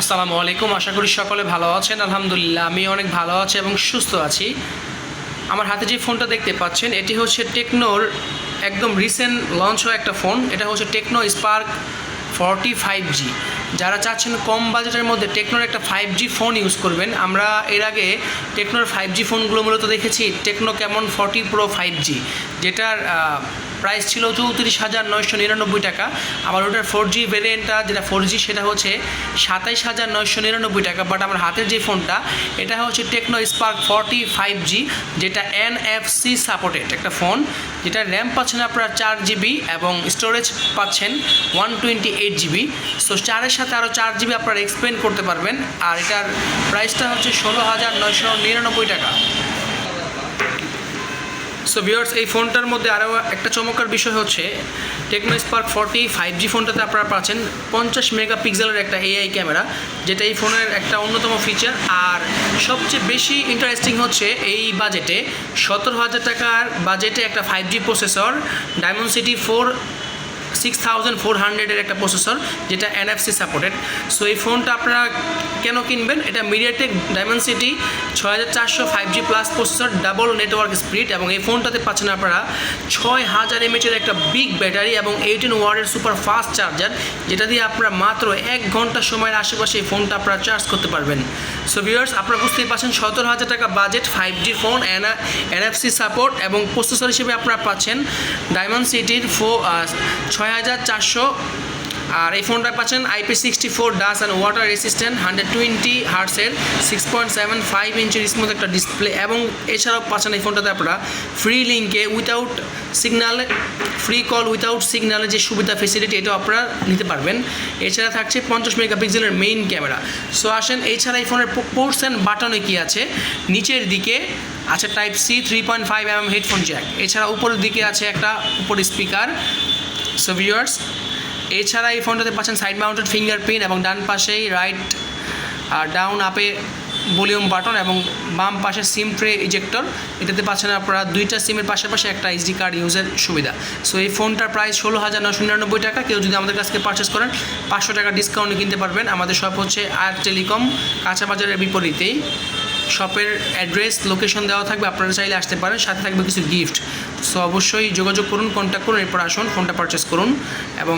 আসসালামু আলাইকুম, আশা করি সকলে ভালো আছেন, আলহামদুলিল্লাহ আমি অনেক ভালো আছি এবং সুস্থ আছি। আমার হাতে যে ফোনটা দেখতে পাচ্ছেন, এটি হচ্ছে টেকনোর একদম রিসেন্ট লঞ্চ হওয়া একটা ফোন, এটা হচ্ছে Tecno Spark forty five G. যারা চাচ্ছেন কম বাজেটের মধ্যে টেকনোর একটা ফাইভ জি ফোন ইউজ করবেন, আমরা এর আগে টেকনোর ফাইভ জি ফোনগুলো মূলত দেখেছি, টেকনো কেমন ফর্টি প্রো ফাইভ জি, যেটার প্রাইস ছিল চৌত্রিশ হাজার নয়শো নিরানব্বই টাকা। আবার ওটার ফোর জি ভেরিয়েন্টটা যেটা ফোর জি সেটা হচ্ছে সাতাইশ হাজার নয়শো নিরানব্বই টাকা। বাট আমার হাতের যে ফোনটা, এটা হচ্ছে Tecno Spark forty five G যেটা এনএফসি সাপোর্টেড একটা ফোন যেটা র্যাম পাচ্ছেন আপনারা চার জিবি এবং স্টোরেজ পাচ্ছেন one twenty eight GB so চারের সাথে আরও চার জিবি আপনারা এক্সপ্লেন করতে পারবেন। আর এটার প্রাইসটা হচ্ছে ষোলো হাজার নয়শো নিরানব্বই টাকা। সো ভিউয়ার্স এই ফোনটার মধ্যে আরও একটা চমৎকার বিষয় হচ্ছে Tecno Spark forty five G ফোনটাতে আপনারা পাচ্ছেন পঞ্চাশ মেগা পিক্সেলের একটা এআই ক্যামেরা, যেটা এই ফোনের একটা অন্যতম ফিচার আর সবচেয়ে বেশি ইন্টারেস্টিং হচ্ছে এই বাজেটে সতেরো হাজার টাকার বাজেটে একটা five G processor Dimensity four six thousand four হান্ড্রেডের একটা প্রসেসর যেটা এনএফসি সাপোর্টেড সো এই ফোনটা আপনারা কেন কিনবেন? এটা মিডিয়াটেক ডায়মন্ড সিটি ছয় হাজার চারশো five G plus processor double network speed এবং এই ফোনটাতে পাচ্ছেন আপনারা ছয় হাজার এমএচের একটা বিগ ব্যাটারি এবং এইটিন ওয়ার্ডের সুপার ফাস্ট চার্জার যেটা দিয়ে আপনারা মাত্র এক ঘণ্টা সময়ের আশেপাশে এই ফোনটা আপনারা চার্জ করতে পারবেন। সো ভিউয়ার্স আপনারা বুঝতেই পারছেন সতেরো হাজার টাকা budget five G phone NFC support এবং প্রসেসর হিসেবে আপনারা পাচ্ছেন ডায়মন্ড সিটির ফো ছয় হাজার চারশো। আর এই ফোনটা পাচ্ছেন IP sixty four dust and water resistant, hundred twenty হার্সের six point seven five ইঞ্চের স্মুথ একটা ডিসপ্লে এবং এছাড়াও পাচ্ছেন এই ফোনটাতে আপনারা ফ্রি লিঙ্কে without signal free call without সিগনালের যে সুবিধা ফেসিলিটি এটাও আপনারা নিতে পারবেন। এছাড়া থাকছে পঞ্চাশ মেগাপিক্সেলের মেইন ক্যামেরা সো আসেন, এছাড়া এই ফোনের পোর্টস অ্যান্ড বাটনে কী আছে? নিচের দিকে আছে type C three point five M headphone jack এছাড়া উপরের দিকে আছে একটা উপর স্পিকার সো ভিউয়ার্স এছাড়া এই ফোনটাতে পাচ্ছেন সাইড মাউন্টেড ফিঙ্গারপ্রিন্ট এবং ডান পাশেই রাইট আর ডাউন আপে ভলিউম বাটন এবং বাম পাশে সিম ট্রে ইজেক্টর এটাতে পাচ্ছেন আপনারা দুইটা সিমের পাশাপাশি একটা এইচডি কার্ড ইউজের সুবিধা। সো এই ফোনটার প্রাইস ষোলো হাজার নশো নিরানব্বই টাকা। কেউ যদি আমাদের কাছ থেকে পারচেস করেন, পাঁচশো টাকা ডিসকাউন্টে কিনতে পারবেন। আমাদের শপ হচ্ছে আয়ার টেলিকম, কাঁচা বাজারের বিপরীতেই। শপের অ্যাড্রেস লোকেশন দেওয়া থাকবে। আপনারা চাইলে আসতে পারেন। সাথে থাকবে কিছু গিফট সো অবশ্যই যোগাযোগ করুন কন্ট্যাক্ট করুন এরপর আসুন ফোনটা পারচেস করুন এবং